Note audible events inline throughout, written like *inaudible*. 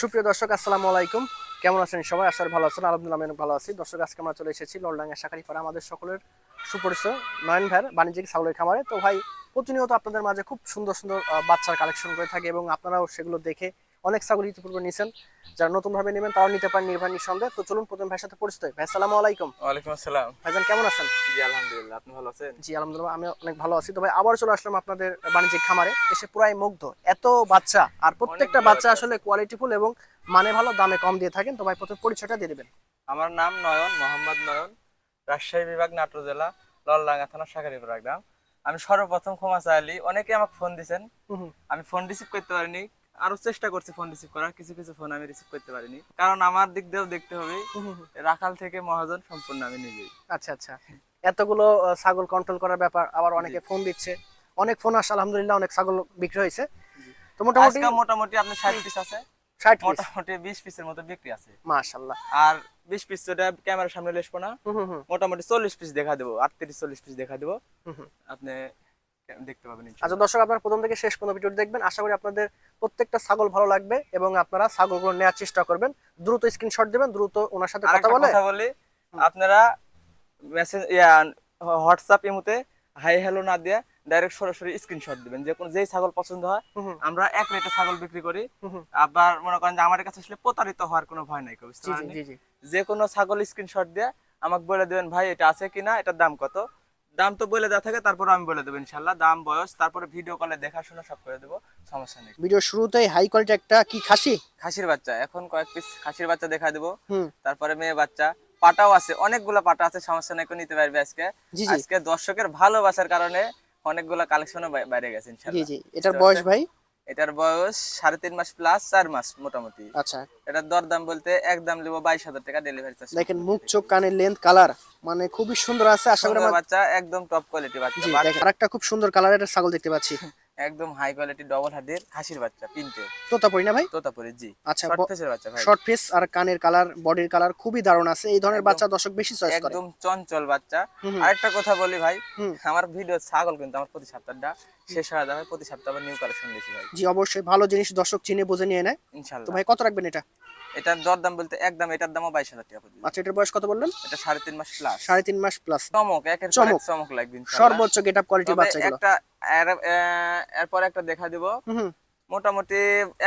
সুপ্রিয় দর্শক, আসসালামু আলাইকুম। কেমন আছেন সবাই? আসার ভালো আছেন, আলহামদুলিল্লাহ আমি ভালো আছি। দর্শক, আজকে আমরা চলে এসেছি ললডাঙ্গা শাখারি ফার আমাদের সকলের সুপরিচিত নয়ন ভাইয়ের বাণিজ্যিক ছাগলের খামারে। তো ভাই, প্রতিনিয়ত আপনাদের মাঝে খুব সুন্দর সুন্দর বাচ্চার কালেকশন করে থাকে এবং আপনারাও সেগুলো দেখে অনেক ছাগল ইতিপূর্বে নিয়েছেন। যারা নতুন ভাবে নেবেন তারাও নিতে পারেন নির্ভর নিঃসন্দেহে। তো চলুন প্রথম ভাইয়ের সাথে পরিচিত হই। ভাই আসসালামু আলাইকুম। ওয়ালাইকুম আসসালাম। ভাইজান কেমন আছেন? জি আলহামদুলিল্লাহ আপনি ভালো আছেন? জি আলহামদুলিল্লাহ আমি অনেক ভালো আছি। তো ভাই আবার চলে আসলাম আপনাদের বাণিজ্যিক খামারে। এসে পুরাই মুগ্ধ। এত বাচ্চা আর প্রত্যেকটা বাচ্চা আসলে কোয়ালিটিফুল এবং মানে ভালো দামে কম দিয়ে থাকেন। তো ভাই প্রথম পরিচয়টা দিয়ে দেবেন। আমার নাম নয়ন মোহাম্মদ নয়ন রাজশাহী বিভাগ নাটোর জেলা ললডাঙ্গা থানা শাখারিপুরা গ্রাম। আমি সর্বপ্রথম ক্ষমা চাইলি অনেকে আমাকে ফোন দিছেন। আমি ফোন রিসিভ করতে পারিনি। আরও চেষ্টা করছি ফোন রিসিভ করার কিছু কিছু ফোন আমি রিসিভ করতে পারিনি। কারণ আমার দিক দিয়েও দেখতে হবে। রাখাল থেকে মহাজন সম্পূর্ণ আমি নিজেই। আচ্ছা আচ্ছা। এতগুলো ছাগল কন্ট্রোল করার ব্যাপার আবার অনেকে ফোন দিচ্ছে। অনেক ফোন আসে আলহামদুলিল্লাহ অনেক ছাগল বিক্রি হয়েছে। তো মোটামুটি আজকে মোটামুটি আপনার ষাট পিস আছে। ষাট পিস মোটামুটি বিশ পিসের মতো বিক্রি আছে। মাশাল্লাহ আর বিশ পিস যেটা ক্যামেরার সামনে লেসবো না। মোটামুটি চল্লিশ পিস দেখা দেবো আটত্রিশ চল্লিশ পিস দেখা দেবো। আপনি দেখতে পাবেন আচ্ছা দর্শক আপনারা প্রথম থেকে শেষ পর্যন্ত ভিডিও দেখবেন। আশা করি আপনাদের প্রত্যেকটা ছাগল ভালো লাগবে এবং আপনারা ছাগলগুলো নেওয়ার চেষ্টা করবেন। দ্রুত স্ক্রিনশট দিবেন দ্রুত ওনার সাথে কথা বলে কথা বলি আপনারা মেসেজ হোয়াটসঅ্যাপ ইমুতে হাই হ্যালো না দিয়ে ডাইরেক্ট সরাসরি স্ক্রিনশট দিবেন। যে কোন যেই ছাগল পছন্দ হয় আমরা এক রেটে ছাগল বিক্রি করি। আবার মনে করেন যে আমার কাছে আসলে প্রতারিত হওয়ার কোনো ভয় নাই যে কোনো ছাগল স্ক্রিনশট দিয়ে আমাকে বলে দেবেন ভাই এটা আছে কিনা? এটার দাম কত? দাম তো বলে দেওয়া থাকে তারপর আমি বলে দেবো ইনশাল্লাহ। দাম বয়স তারপরে ভিডিও কলে দেখাশোনা সব করে দেবো সমস্যা নেই। ভিডিও শুরুতেই হাই কোয়ালিটি একটা কি খাসি? খাসির বাচ্চা এখন কয়েক পিস খাসির বাচ্চা দেখা দেবো। হুম। তারপরে মেয়ে বাচ্চা পাটাও আছে অনেকগুলো পাটা আছে সমস্যা নেই নিতে পারবে আজকে। জি জি। আজকে দর্শকের ভালোবাসার কারণে অনেকগুলো কালেকশনও বাইরে গেছে জি ইনশাআল্লাহ জি। এটার বয়স ভাই? এটার বয়স সাড়ে তিন মাস প্লাস চার মাস মোটামুটি। আচ্ছা। এটার দরদাম বলতে এক দাম নেব বাইশ হাজার টাকা ডেলিভারি চার্জ দেখেন মুখ চোখ কানের লেন্থ কালার মানে খুবই সুন্দর আছে আশা করি বাচ্চা একদম টপ কোয়ালিটি বাচ্চা। আরেকটা খুব সুন্দর কালারের একটা ছাগল দেখতে পাচ্ছি। *laughs* একদম হাই কোয়ালিটি ডবল হাডের খাসির বাচ্চা পিনটে তোতাপুরি না ভাই? তোতাপুরি জি। আচ্ছা শর্ট ফেসের বাচ্চা ভাই। শর্ট ফেস আর কানের কালার বডির কালার খুবই দারুণ আছে। এই ধরনের বাচ্চা দর্শক বেশি চয়েস করে। একদম চঞ্চল বাচ্চা। আরেকটা কথা বলি ভাই হুম। আমার ভিডিও ছাগল কিন্তু আমার প্রতি সপ্তাহটা শেষ হয়ে যাবে প্রতি সপ্তাহ আবার নিউ কালেকশন দিয়েছি ভাই। জি অবশ্যই। ভালো জিনিস দর্শক চিনে বুঝে নিয়ে নেয়। ইনশাআল্লাহ তো ভাই কত রাখবেন এটা? এটার দরদাম বলতে একদম এটার দামও বাইশ হাজার টাকা পড়বে আচ্ছা এটার বয়স কত বললেন? এটা সাড়ে তিন মাস প্লাস সাড়ে তিন মাস প্লাস চমক একের চমক। চমক লাগবে সর্বোচ্চ গেট আপ কোয়ালিটি বাচ্চাগুলো। একটা এরপর একটা দেখা দিব। মোটামুটি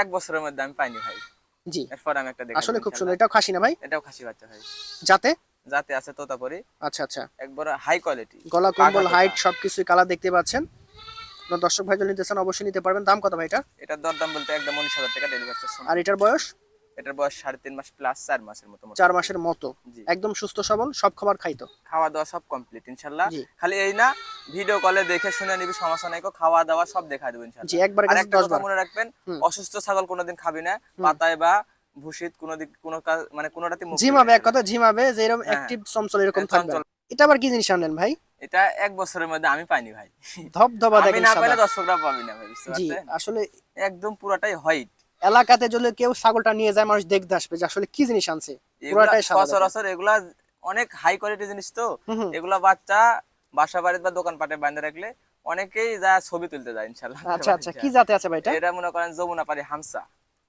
এক বছরের মধ্যে আমি পাইনি ভাই। জি। এরপর আমি একটা দেখা আসলে খুব সুন্দর। এটাও খাসি না ভাই? এটাও খাসি বাচ্চা ভাই। যাতে? যাতে আছে তোতাপুরি। আচ্ছা আচ্ছা। একবার হাই কোয়ালিটি গলা কম্বল হাইট তোতা। সবকিছুই কালার দেখতে পাচ্ছেন। দর্শক ভাই যদি নিতে চান অবশ্যই নিতে পারবেন। দাম কত ভাই এটা? এটার দরদাম বলতে একদম উনিশ হাজার টাকা ডেলিভারি আর এটার বয়স? এটার বয়স সাড়ে তিন মাস প্লাস চার মাসের মতো চার মাসের মতো। একদম সুস্থ সবল সব খাবার খাইতো। খাওয়া দাওয়া সব কমপ্লিট ইনশাল্লাহ। খালি এই না ভিডিও কলে দেখে শুনে নিবি সমস্যা নাই খাওয়া দাওয়া সব দেখা দেবো জি ইনশাল্লাহ একবার একটা কথা মনে রাখবেন অসুস্থ ছাগল কোনোদিন খাবি না পাতায় বা ভুসিত কোনো দিক কোনো কাজ মানে কোনোটাতে ঝিমাবে এক কথা ঝিমাবে যে এরকম হ্যাঁ। অ্যাক্টিভ চঞ্চল এরকম থাকবে। এটা আবার কি জিনিস আনলেন ভাই? এটা এক বছরের মধ্যে আমি পাইনি ভাই। ধপ ধবা আমি না। পাইলে দর্শকরা পাবি না ভাই বুঝতে জি পারছেন? আসলে একদম পুরাটাই হোয়াইট এলাকাতে যদি কেউ ছাগলটা নিয়ে যায় মানুষ দেখতে আসবে যে আসলে কি জিনিস আনছে। পুরাটাই। সচরাচর এগুলা অনেক হাই কোয়ালিটি জিনিস তো। এগুলা বাচ্চা বাসা বাড়িতে বা দোকানপাটে বাঁধে রাখলে অনেকেই যা ছবি তুলতে যায় ইনশাল্লাহ। আচ্ছা আচ্ছা। কি জাতে আছে ভাই এটা? এটা মনে করেন যমুনা পারি হামসা।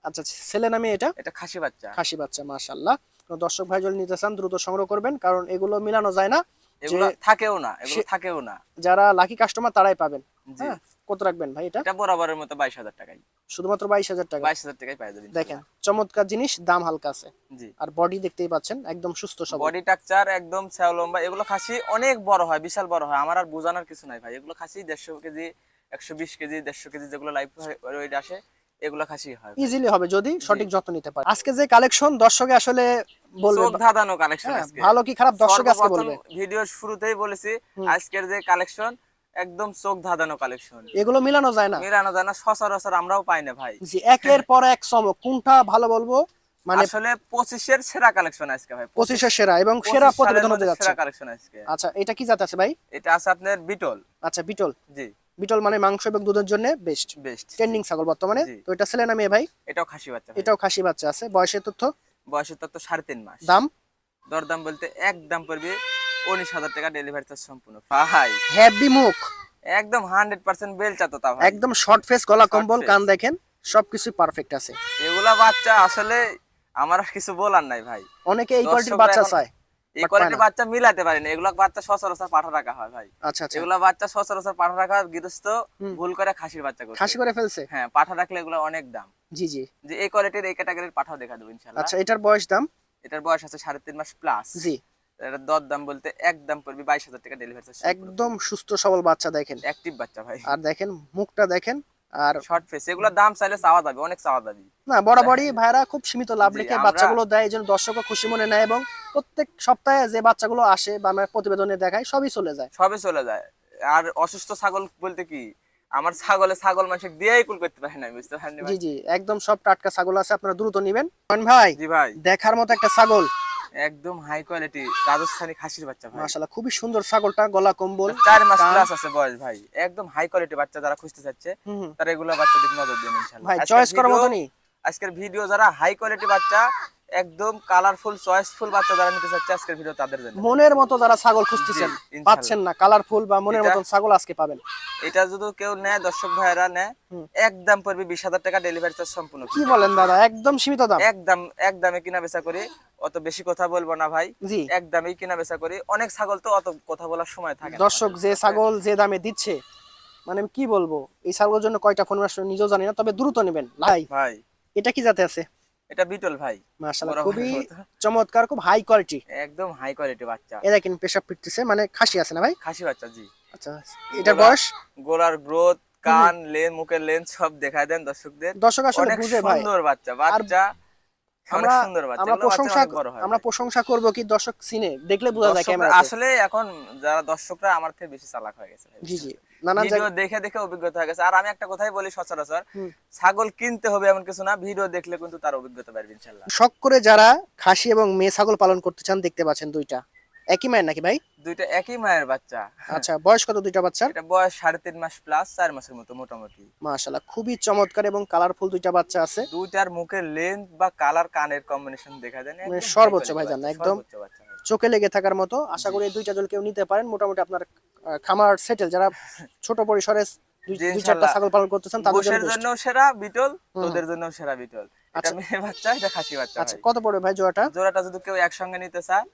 আচ্ছা ছেলে নামে এটা? এটা খাসি বাচ্চা। খাসি বাচ্চা মাশাআল্লাহ। তো দর্শক ভাই যদি নিতে চান দ্রুত সংগ্রহ করবেন কারণ এগুলো মিলানো যায় না। এগুলো থাকেও না এগুলো থাকেও না। যারা লাকি কাস্টমার তারাই পাবেন। জি। হ্যাঁ? কত রাখবেন ভাই এটা? এটা বরাবরের মতো বাইশ হাজার টাকাই। শুধুমাত্র বাইশ হাজার টাকা। বাইশ হাজার টাকাই পাই যাবেন দেখেন চমৎকার জিনিস দাম হালকা আছে। জি। আর বডি দেখতেই পাচ্ছেন একদম সুস্থ সবল। বডি টাকচার একদম ছ্যাও লম্বা এগুলো খাসি অনেক বড় হয় বিশাল বড় হয়। আমার আর বোঝানোর কিছু নাই ভাই। এগুলো খাসি দেড়শো কেজি একশো বিশ কেজি দেড়শো কেজি যেগুলো লাইফ ওয়েট আসে এগুলো খাসি হয় ইজিলি হবে যদি সঠিক যত্ন নিতে পারে আজকে যে কালেকশন দর্শকে আসলে বলবে কালেকশন হ্যাঁ, আজকে। ভালো কি খারাপ দর্শক আজকে বলবে। ভিডিওর শুরুতেই বলেছি আজকের যে কালেকশন একদম চোখ ধাঁধানো কালেকশন এগুলো মিলানো যায় না? মিলানো জানা সচরাচর আমরাও পাই না ভাই। জি একের পর এক চমক। কোনটা ভালো বলব? মানে আসলে পঁচিশের সেরা কালেকশন আজকে ভাই পঁচিশের সেরা এবং সেরা প্রতিবেদন হতে যাচ্ছে। সেরা কালেকশন আজকে। আচ্ছা এটা কি জাত আছে ভাই? এটা আছে আপনার বিটল। আচ্ছা বিটল। জি। বিটল মানে মাংস এবং দুধের জন্য বেস্ট বেস্ট ট্রেন্ডিং ছাগল বর্তমানে। তো এটা ছেলে নামে ভাই? এটাও খাসি বাচ্চা এটাও খাসি বাচ্চা আছে। বয়সের তথ্য? বয়সের সাড়ে তিন মাস। দাম? দরদাম বলতে এক দাম পড়বে উনিশ হাজার টাকা ডেলিভারি চার্জ সম্পূর্ণ। ভাই। হেভি মুখ। একদম হান্ড্রেড পার্সেন্ট বেল চাতো তা একদম শর্ট ফেস গলা কম্বল কান দেখেন সবকিছু পারফেক্ট আছে। এগুলা বাচ্চা আসলে আমার আর কিছু বলার নাই ভাই। অনেকে এই কোয়ালিটির বাচ্চা চায় এই কোয়ালিটির বাচ্চা মিলাতে পারে না। এগুলা বাচ্চা সচরাচর পাঠা রাখা হয় ভাই। আচ্ছা আচ্ছা। এগুলা বাচ্চা সচরাচর পাঠা রাখা গৃহস্থ ভুল করে খাসির বাচ্চা করছে খাসি করে ফেলছে? হ্যাঁ পাঠা রাখলে এগুলো অনেক দাম। জি জি। যে এই কোয়ালিটির এই ক্যাটাগরির পাঠাও দেখা দেবো ইনশাল্লাহ আচ্ছা এটার বয়স দাম? এটার বয়স আছে সাড়ে তিন মাস প্লাস জি। দর দাম বলতে একদম পড়বে বাইশ হাজার টাকা ডেলিভারি একদম সুস্থ সবল বাচ্চা দেখেন। অ্যাক্টিভ বাচ্চা ভাই। আর দেখেন মুখটা দেখেন আর শর্ট ফেস এগুলোর দাম চাইলে চাওয়া যাবে অনেক চাওয়া যাবে। না বরাবরই ভাইরা খুব সীমিত লাভ রেখে বাচ্চাগুলো দেয় এই দর্শকও খুশি মনে নেয় এবং প্রত্যেক সপ্তাহে যে বাচ্চাগুলো আসে বা আমরা প্রতিবেদনে দেখায় সবই চলে যায়। সবই চলে যায়। আর অসুস্থ ছাগল বলতে কি আমার ছাগলে ছাগল মানুষ দিয়েই কুল করতে পারে না বুঝতে পারেন জি জি একদম সব টাটকা ছাগল আছে আপনারা দ্রুত নিবেন। ভাই জি ভাই। দেখার মতো একটা ছাগল। একদম হাই কোয়ালিটি রাজস্থানি খাসির বাচ্চা ভাই। মাশাআল্লাহ খুবই সুন্দর ছাগলটা গলা কম্বল। চার মাস প্লাস আছে বয়স ভাই। একদম হাই কোয়ালিটি বাচ্চা যারা খুঁজতে চাচ্ছে হুম। তারা এগুলো বাচ্চা দিক নজর দিন ইনশাআল্লাহ। ভাই চয়েস করার মত মতনই। আজকের ভিডিও যারা হাই কোয়ালিটি বাচ্চা একদম কালারফুল চয়েসফুল বাচ্চা যারা নিতে চাচ্ছে আজকের ভিডিও তাদের জন্য। মনের মতো যারা ছাগল খুঁজতেছেন পাচ্ছেন না কালারফুল বা মনের মতন ছাগল আজকে পাবেন। এটা যদি কেউ নেয় দর্শক ভাইরা নেয়। একদম পড়বে বিশ হাজার টাকা ডেলিভারি চার্জ সম্পূর্ণ। কি বলেন দাদা একদম সীমিত দাম। একদম একদমে কিনা বেচা করি অত বেশি কথা বলব না ভাই। জি। একদমই কিনা বেচা করি। অনেক ছাগল তো অত কথা বলার সময় থাকে না। দর্শক যে ছাগল যে দামে দিচ্ছে মানে আমি কি বলব এই ছাগলের জন্য কয়টা ফোন আসলে নিজেও জানি না তবে দ্রুত নেবেন। ভাই ভাই। এটা কি জাতে আছে? এটা বিটল ভাই। মাশাআল্লাহ খুবই চমৎকার খুব হাই কোয়ালিটি একদম হাই কোয়ালিটি বাচ্চা। পেশাব ফিরতেছে মানে খাসি আছে না ভাই? খাসি বাচ্চা জি। আচ্ছা এটার বয়স? গোলার গ্রোথ কান লেন মুখের লেন সব দেখায় দেন দর্শকদের। দর্শক আসলে বুঝে ভাই। সুন্দর বাচ্চা বাচ্চা আমরা সুন্দর বাচ্চা। আমরা প্রশংসা আমরা প্রশংসা করব কি দর্শক সিনে দেখলে বোঝা যায় ক্যামেরা আসলে এখন যারা দর্শকরা আমার থেকে বেশি চালাক হয়ে গেছে জি জি। নানান ভিডিও দেখে দেখে অভিজ্ঞতা হয়ে গেছে। আর আমি একটা কথাই বলি সচরাচর ছাগল কিনতে হবে এমন কিছু না ভিডিও দেখলে কিন্তু তার অভিজ্ঞতা বাড়বে ইনশাল্লাহ। শখ করে যারা খাসি এবং মেয়ে ছাগল পালন করতে চান দেখতে পাচ্ছেন দুইটা। একই মায়ের নাকি ভাই? দুইটা একই মায়ের বাচ্চা। আচ্ছা বয়স কত দুইটা বাচ্চার? এটা বয়স সাড়ে তিন মাস প্লাস চার মাসের মতো মোটামুটি। মাশাআল্লাহ খুবই চমৎকার এবং কালারফুল দুইটা বাচ্চা আছে। দুইটার মুখের লেন্থ বা কালার কানের কম্বিনেশন দেখা যায় মানে সর্বোচ্চ ভাই বাচ্চা, একদম। চোখে লেগে থাকার মতো। আশা করি দুইটা জল কেউ নিতে পারেন। মোটামুটি আপনার খামার সেটেল যারা ছোট পরিসরে দুই চারটা ছাগল পালন করতেছেন তাদের জন্য সেরা বিটল তোদের জন্য সেরা বিটল। এটা আচ্ছা। মেয়ে বাচ্চা এটা খাসি বাচ্চা আচ্ছা কত পড়বে ভাই জোড়াটা? জোড়াটা যদি কেউ একসঙ্গে নিতে চায়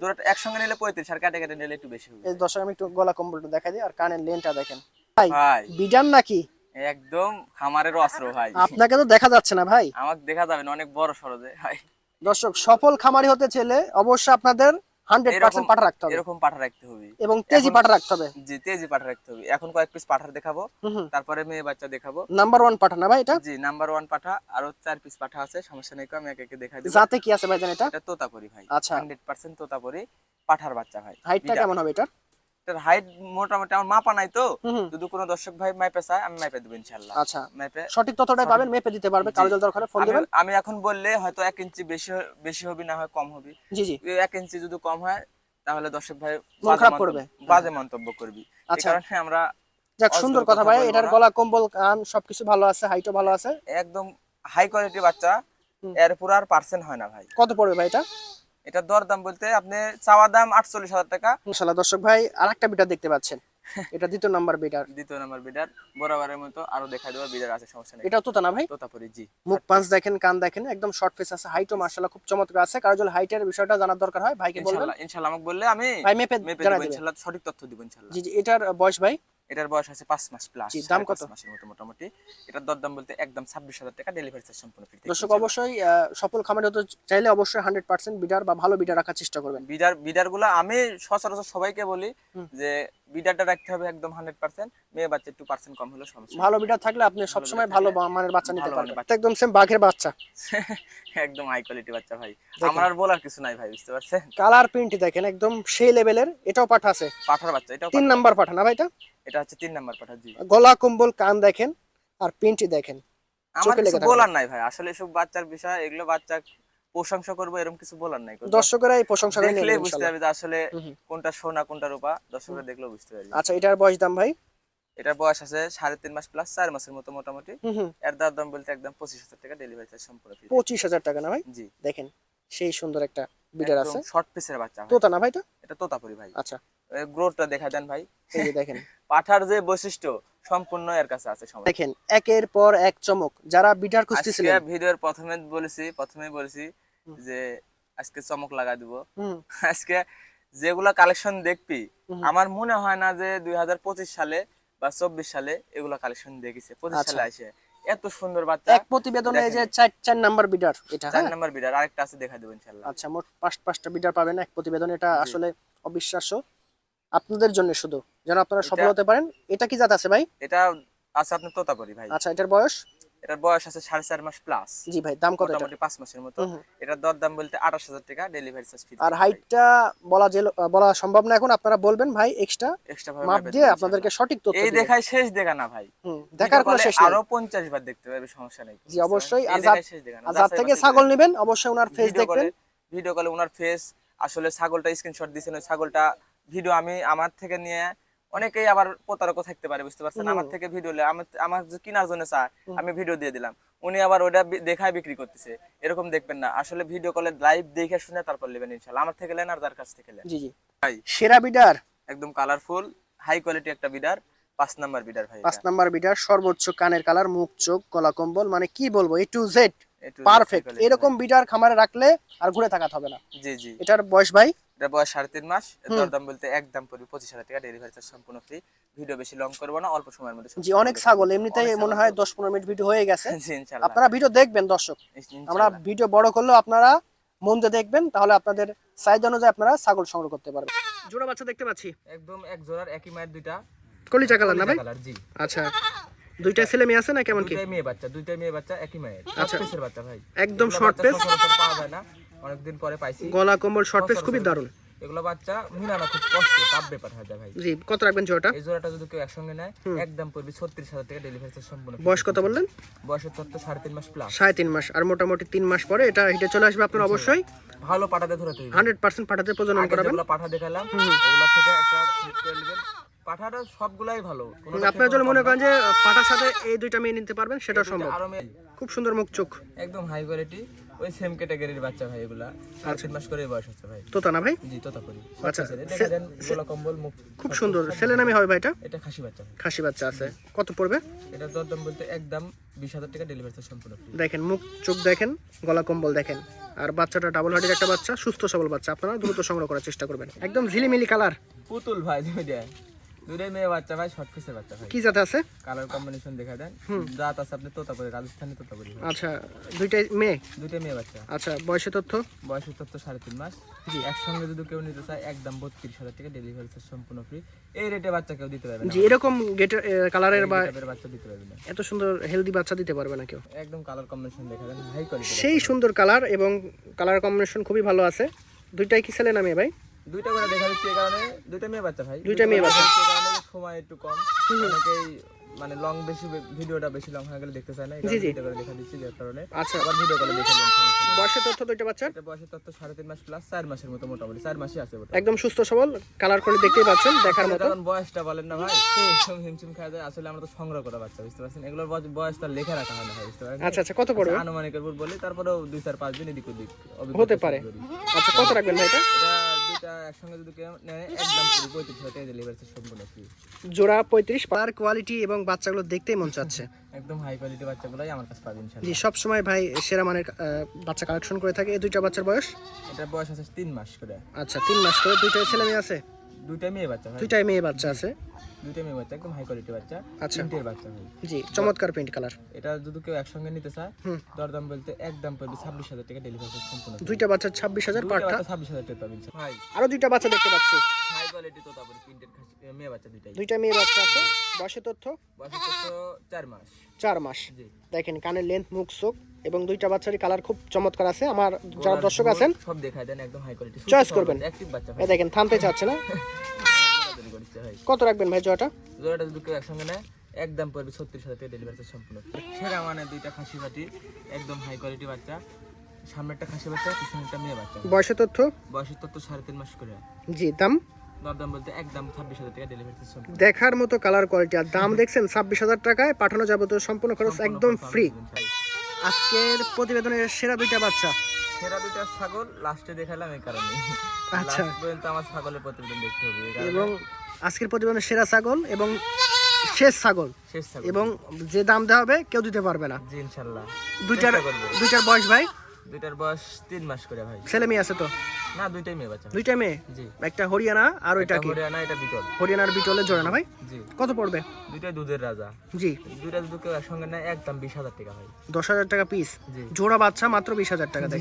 জোড়াটা একসঙ্গে নিলে পঁয়ত্রিশ আর কাটে কাটে নিলে একটু বেশি হবে। এই দর্শক আমি একটু গলা কম্বলটা দেখাই দিই আর কানের লেনটা দেখেন। ভাই ভাই। বিডান নাকি? একদম খামারের অস্ত্র ভাই। আপনাকে তো দেখা যাচ্ছে না ভাই। আমাকে দেখা যাবে না অনেক বড় সরজে ভাই। দর্শক সফল খামারি হতে চাইলে অবশ্যই আপনাদের হান্ড্রেড পার্সেন্ট পাঠা রাখতে হবে। এরকম পাঠা রাখতে হবে। এবং তেজি এখন- পাঠা রাখতে হবে। জি তেজি পাঠা রাখতে হবে। এখন কয়েক পিস পাঠার দেখাবো। তারপরে মেয়ে বাচ্চা দেখাবো। নাম্বার ওয়ান পাঠা না ভাই এটা? জি নাম্বার ওয়ান পাঠা। আরও চার পিস পাঠা আছে সমস্যা নেই আমি একে একে দেখাই দিবো। যাতে কি আছে ভাই জান এটা? এটা তোতাপুরি ভাই। আচ্ছা। হান্ড্রেড পার্সেন্ট তোতাপুরি পাঠার বাচ্চা ভাই। হাইটটা কেমন হবে এটার? এটার হাইট মোটামুটি আমার মাপা নাই তো। যদি কোনো দর্শক ভাই মাইপে চায় আমি মাইপে দেবো আচ্ছা। মাইপে সঠিক তথ্যটাই পাবেন মেপে দিতে পারবে জল দরকার ফোন আমি দিবেন। আমি এখন বললে হয়তো এক ইঞ্চি বেশি বেশি হবে না হয় কম হবে। জি জি। ইঞ্চি যদি কম হয় তাহলে দর্শক ভাই বাজে খারাপ মন্তব্য- করবে। বাজে মন্তব্য করবি। এই আচ্ছা। কারণে আমরা যাক সুন্দর কথা ভাই এটার গলা কম্বল কান সবকিছু ভালো আছে হাইটও ভালো আছে। একদম হাই কোয়ালিটি বাচ্চা। এর পুরো আর পার্সেন্ট হয় না ভাই। কত পড়বে ভাই এটা? এটা দর দাম বলতে আপনি চাওয়া দাম আটচল্লিশ হাজার টাকা। ইনশাল্লাহ দর্শক ভাই আরেকটা বিটার দেখতে পাচ্ছেন। *laughs* এটা দ্বিতীয় নাম্বার বিটার। দ্বিতীয় নাম্বার বিডার বরাবরের মতো আরও দেখা দেবো বিডার আছে সমস্যা নেই। এটাও তোতা না ভাই? তোতাপুরি জি। মুখ পাঁচ দেখেন কান দেখেন একদম শর্ট ফেস আছে হাইটও মার্শাল্লাহ খুব চমৎকার আছে। কারও যদি হাইটের বিষয়টা জানার দরকার হয় ভাইকে বলবেন? ইনশাল্লাহ ইনশাল্লাহ আমাকে বললে আমি ভাই মেপে জানাই দিবেন। সঠিক তথ্য দিব ইনশাল্লাহ জি জি এটার বয়স ভাই? এটার বয়স আছে পাঁচ মাস প্লাস দাম কত? মাসের মতো মোটামুটি। এটার দরদাম বলতে একদম ছাব্বিশ হাজার টাকা ডেলিভারি চার্জ সম্পূর্ণ ফ্রি দর্শক অবশ্যই সফল খামারি হতে চাইলে অবশ্যই হান্ড্রেড পার্সেন্ট বিডার বা ভালো বিডার রাখার চেষ্টা করবেন। বিডার বিডারগুলো আমি সচরাচর সবাইকে বলি যে বিডারটা রাখতে হবে একদম হান্ড্রেড পার্সেন্ট মেয়ে বাচ্চা একটু পার্সেন্ট কম হলে সমস্যা ভালো বিডার থাকলে আপনি সবসময় ভালো মানের বাচ্চা নিতে পারবেন। একদম সেম বাঘের বাচ্চা। *laughs* একদম হাই কোয়ালিটি বাচ্চা ভাই। আমার আর বলার কিছু নাই ভাই বুঝতে পারছেন? কালার প্রিন্ট দেখেন একদম সেই লেভেলের এটাও পাঠা আছে। পাঠার বাচ্চা এটাও তিন নাম্বার পাঠা না ভাই এটা? এটা হচ্ছে তিন নাম্বার পাঠা জি। গলা কম্বল কান দেখেন আর প্রিন্ট দেখেন। লেগে কিছু বলার নাই ভাই। আসলে এসব বাচ্চার বিষয় এগুলো বাচ্চা প্রশংসা করব এরকম কিছু বলার নাই। দর্শকরা এই প্রশংসা দেখলে বুঝতে পারবে আসলে। কোনটা সোনা কোনটা রূপা। দর্শকরা দেখলেও বুঝতে পারবে। আচ্ছা এটার বয়স দাম ভাই? এটার বয়স আছে সাড়ে তিন মাস প্লাস চার মাসের মতো মোটামুটি। এর দাম দাম বলতে একদম পঁচিশ হাজার টাকা ডেলিভারি চার্জ সম্পূর্ণ। পঁচিশ হাজার টাকা না ভাই? জি। দেখেন সেই সুন্দর একটা বিডার আছে। শর্ট পিসের বাচ্চা। তোতা না ভাই এটা? এটা তোতাপুরি ভাই। আচ্ছা। গ্রোথটা দেখা দেন ভাই। এই যে দেখেন। *laughs* পাঠার যে বৈশিষ্ট্য সম্পূর্ণ এর কাছে আছে সবাই দেখেন একের পর এক চমক। যারা বিটার আজকে ভিডিওর প্রথমে বলেছি প্রথমে বলেছি যে আজকে চমক লাগা দিব। *laughs* আজকে যেগুলা কালেকশন দেখবি আমার মনে হয় না যে দুই সালে বা চব্বিশ সালে এগুলা কালেকশন দেখেছে। পঁচিশ আচ্ছা। সালে আসে এত সুন্দর বাচ্চা। এক প্রতিবেদনে এই যে চার চার নাম্বার বিডার এটা চার হ্যাঁ? নাম্বার বিডার আরেকটা আছে দেখা দেবো ইনশাল্লাহ আচ্ছা মোট পাঁচ পাঁচটা বিডার পাবেন এক প্রতিবেদন। এটা আসলে অবিশ্বাস্য। আপনাদের জন্য শুধু। যেন আপনারা সফল হতে পারেন। এটা কি জাত আছে ভাই? এটা আছে আপনার তোতাপুরি ভাই। আচ্ছা এটার বয়স? এটার বয়স আছে সাড়ে চার মাস প্লাস জি ভাই দাম কত মোটামুটি পাঁচ মাসের মতো। এটার দর দাম বলতে আঠাশ হাজার টাকা ডেলিভারি চার্জ ফ্রি আর হাইটটা বলা যে বলা সম্ভব না এখন আপনারা বলবেন ভাই এক্সট্রা এক্সট্রা ভাবে মাপ দিয়ে আপনাদেরকে সঠিক তথ্য এই। দেখায় শেষ দেখা না ভাই। দেখার কোনো শেষ আরও পঞ্চাশ বার দেখতে পারবে সমস্যা নেই। জি অবশ্যই। আর যার থেকে ছাগল করে। নেবেন অবশ্যই ওনার ফেস ভিডিও দেখবেন। ভিডিও কলে ওনার ফেস আসলে ছাগলটা স্ক্রিনশট দিয়েছেন ওই ছাগলটা ভিডিও আমি আমার থেকে নিয়ে অনেকেই আবার প্রতারকও থাকতে পারে বুঝতে পারছেন? আমার থেকে ভিডিও আমার আমার কেনার জন্য চায় আমি ভিডিও দিয়ে দিলাম। উনি আবার ওটা দেখায় বিক্রি করতেছে। এরকম দেখবেন না। আসলে ভিডিও কলে লাইভ দেখে শুনে তারপর নেবেন ইনশাল্লাহ। আমার থেকে লেন আর যার কাছ থেকে লেন জি জি। ভাই সেরা বিডার? একদম কালারফুল হাই কোয়ালিটি একটা বিডার। পাঁচ নাম্বার বিডার ভাই পাঁচ নাম্বার বিডার সর্বোচ্চ কানের কালার মুখ চোখ গলা কম্বল মানে কি বলব? এ টু জেড। পারফেক্ট এরকম বিডার খামারে রাখলে আর ঘুরে থাকাতে হবে না। জি জি। এটার বয়স ভাই? এটা বয়স সাড়ে তিন মাস। দরদাম বলতে একদম পড়বে পঁচিশ হাজার টাকা। ডেলিভারি চার্জ সম্পূর্ণ ফ্রি ভিডিও বেশি লং করব না অল্প সময়ের মধ্যে জি অনেক ছাগল। এমনিতেই মনে হয় দশ পনেরো মিনিট ভিডিও হয়ে গেছে। *laughs* আপনারা ভিডিও দেখবেন দর্শক। আমরা ভিডিও বড় করলেও আপনারা মন দিয়ে দেখবেন তাহলে আপনাদের সাইজ অনুযায়ী আপনারা ছাগল সংগ্রহ করতে পারবেন। জোড়া বাচ্চা দেখতে পাচ্ছি। একদম এক জোড়ার একই মায়ের দুইটা। কলিজা কালার না ভাই? আচ্ছা। দুইটা ছেলে মেয়ে আছে না কেমন কি? মেয়ে বাচ্চা দুইটা মেয়ে বাচ্চা একই মায়ের। আচ্ছা। পিসের বাচ্চা ভাই। একদম শর্ট পেস? পাওয়া যায় না। অনেকদিন পরে পাইছি। গলা কম্বল শর্ট পেস খুবই দারুণ। এগুলো বাচ্চা মিলানো খুব কষ্ট টাপ ব্যাপার হয়ে যায় ভাই। জি কত রাখবেন জোড়াটা? এই জোড়াটা যদি কেউ একসঙ্গে নেয় একদম পড়বে ছত্রিশ হাজার টাকা ডেলিভারি চার্জ সম্পূর্ণ বয়স কত বললেন? তত্ত্ব সাড়ে তিন মাস প্লাস সাড়ে তিন মাস আর মোটামুটি তিন মাস পরে এটা হিটে চলে আসবে আপনার অবশ্যই। ভালো পাঠাতে ধরে তৈরি। হান্ড্রেড পার্সেন্ট পাঠাতে প্রজনন করাবেন। যেগুলো পাঠা দেখালাম এগুলো থেকে একটা নেবেন। পাঠাটা সবগুলাই ভালো। আপনারা যদি মনে করেন যে পাটার সাথে এই দুইটা মেয়ে নিতে পারবেন দুইটা সম্ভব। খুব সুন্দর মুখ চোখ। একদম হাই কোয়ালিটি ওই সেম ক্যাটাগরির বাচ্চা ভাই এগুলা। সাড়ে তিন মাস করে বয়স হচ্ছে ভাই। তোতা না ভাই? জি তোতা করি। আচ্ছা, দেখা দেন গোলা কম্বল মুখ খুব সুন্দর। ছেলে নামে হবে ভাই এটা? খাসি বাচ্চা খাসি বাচ্চা আছে। কত পড়বে? এটা দরদাম বলতে একদম বিশ হাজার টাকা ডেলিভারি সম্পূর্ণ দেখেন মুখ চোখ দেখেন গলা কম্বল দেখেন। আর বাচ্চাটা ডাবল হার্টের একটা বাচ্চা সুস্থ সবল বাচ্চা। আপনারা দ্রুত সংগ্রহ করার চেষ্টা করবেন। একদম ঝিলিমিলি কালার পুতুল ভাই দুইটা মেয়ে বাচ্চা ভাই শর্ট পিসের বাচ্চা ভাই। কি জাতে আছে? কালার কম্বিনেশন দেখা দেন। জাত আছে আপনি তোতাপুরি রাজস্থানি তোতাপুরি। আচ্ছা দুইটাই মেয়ে? দুইটাই মেয়ে বাচ্চা। আচ্ছা বয়সে তথ্য? বয়সের তথ্য সাড়ে তিন মাস। জি। একসঙ্গে যদি কেউ নিতে চায় একদম বত্রিশ হাজার টাকা ডেলিভারি চার্জ সম্পূর্ণ ফ্রি এই রেটে বাচ্চা কেউ দিতে পারবে না জি এরকম গেটের কালারের বা বাচ্চা দিতে পারবে না। এত সুন্দর হেলদি বাচ্চা দিতে পারবে না কেউ। একদম কালার কম্বিনেশন দেখা দেন হাই কোয়ালিটি সেই সুন্দর কালার এবং কালার কম্বিনেশন খুবই ভালো আছে। দুইটাই কি ছেলে নামে ভাই? দুইটা করে দেখা দিচ্ছে এই কারণে। দুইটা মেয়ে বাচ্চা ভাই। দুইটা মেয়ে বাচ্চা। এই কারণে সময় একটু কম। অনেকেই মানে লং বেশি ভিডিওটা বেশি লং হয়ে গেলে দেখতে চায় না। এই কারণে। দুইটা করে দেখা দিচ্ছি যার কারণে। আচ্ছা। আবার ভিডিও কলে দেখে নেন সমস্যা নেই। বয়সে তথ্য দুইটা বাচ্চার এটা বয়সের সাড়ে তিন মাস প্লাস মাসের মতো মোটামুটি। মাসই আছে ওটা একদম সুস্থ সবল কালার করে দেখতেই পাচ্ছেন দেখার মতো। যখন বয়সটা বলেন না ভাই। হিমশিম খাওয়া যায়। আসলে আমরা তো সংগ্রহ করা বাচ্চা বুঝতে পারছেন? এগুলোর বয়স- বয়সটা লেখা রাখা হয় না ভাই বুঝতে পারেন আচ্ছা আচ্ছা কত পড়বে? আনুমানিকের উপর বলি তারপরেও দুই চার পাঁচ দিন এদিক ওদিক হতে পারে। আচ্ছা কত রাখবেন ভাই এটা দুইটা একসঙ্গে যদি কেউ নেয় একদম পঁয়ত্রিশ হাজার ডেলিভারি সম্পূর্ণ ফ্রি জোড়া পঁয়ত্রিশ পার কোয়ালিটি এবং বাচ্চাগুলো দেখতেই মন চাচ্ছে। একদম হাই কোয়ালিটি বাচ্চাগুলোই আমার কাছে পাবেন জি সব সময় ভাই সেরা মানের বাচ্চা কালেকশন করে থাকে। এই দুইটা বাচ্চার বয়স? এটা বয়স আছে তিন মাস করে। আচ্ছা তিন মাস করে। দুইটা ছেলে মেয়ে আছে? দুইটা মেয়ে বাচ্চা ভাই দুইটাই মেয়ে বাচ্চা আছে। দুইটা মেয়ে বাচ্চা একদম হাই কোয়ালিটি বাচ্চা। আচ্ছা। তিনটের বাচ্চা ভাই জি চমৎকার প্রিন্ট কালার এটা যদি কেউ একসঙ্গে নিতে চায়। দরদাম বলতে একদম পড়বে ছাব্বিশ হাজার টাকা ডেলিভারি সম্পূর্ণ দুইটা বাচ্চার ছাব্বিশ হাজার দুইটা পারটা বাচ্চা ছাব্বিশ হাজার টাকা পাবেন। ভাই আরও দুইটা বাচ্চা দেখতে পাচ্ছি। হাই কোয়ালিটি তো তারপরে প্রিন্টেড মেয়ে বাচ্চা দুইটাই। দুইটা মেয়ে বাচ্চা আছে। বয়সে তথ্য? বয়স তো চার মাস। চার মাস। জি। দেখেন কানের লেন্থ মুখ চোখ। এবং দুইটা বাচ্চারই কালার খুব চমৎকার আছে। আমার যারা দর্শক আছেন সব দেখায় দেন একদম হাই কোয়ালিটি Choice করবেন। অ্যাক্টিভ বাচ্চা ভাই। এই দেখেন থামতে চাচ্ছে না। *laughs* কত রাখবেন ভাই জোড়াটা? যদি কেউ একসঙ্গে নেয় একদম পড়বে ছত্রিশ হাজার টাকা ডেলিভারি সম্পূর্ণ। সেরা মানে দুইটা খাসি বাটি একদম হাই কোয়ালিটি বাচ্চা। সামনেরটা খাসি বাচ্চা পিছনেরটা মেয়ে বাচ্চা। বয়সে তথ্য? বয়সের তথ্য সাড়ে তিন মাস করে। জি দাম? দরদাম বলতে একদম ছাব্বিশ হাজার টাকা ডেলিভারি সম্পূর্ণ। দেখার মতো কালার কোয়ালিটি আর দাম দেখছেন ছাব্বিশ হাজার টাকায় পাঠানো যাবতীয় সম্পূর্ণ খরচ একদম ফ্রি আজকের প্রতিবেদনের সেরা দুইটা বাচ্চা। সেরা দুইটা ছাগল লাস্টে দেখালাম এই কারণে আচ্ছা। পর্যন্ত আমার ছাগলের প্রতিবেদন দেখতে হবে এবং আজকের প্রতিবেদনের সেরা ছাগল এবং শেষ ছাগল। শেষ ছাগল। এবং যে দাম দেওয়া হবে কেউ দিতে পারবে না। জি ইনশাল্লাহ। দুইটার দুইটার বয়স ভাই? দুইটার বয়স তিন মাস করে ভাই। ছেলে মেয়ে আছে তো? না দুইটাই মেয়ে বাচ্চা। দুইটাই মেয়ে? জি। একটা হরিয়ানা আর ওইটা কি? হরিয়ানা এটা বিটল। হরিয়ানার বিটলের জোড়া না ভাই? জি। কত পড়বে? দুইটাই দুধের রাজা। জি। দুইটা কেউ একসঙ্গে না একদম বিশ হাজার টাকা ভাই। দশ হাজার টাকা পিস জি। জোড়া বাচ্চা মাত্র বিশ হাজার টাকা দেয়।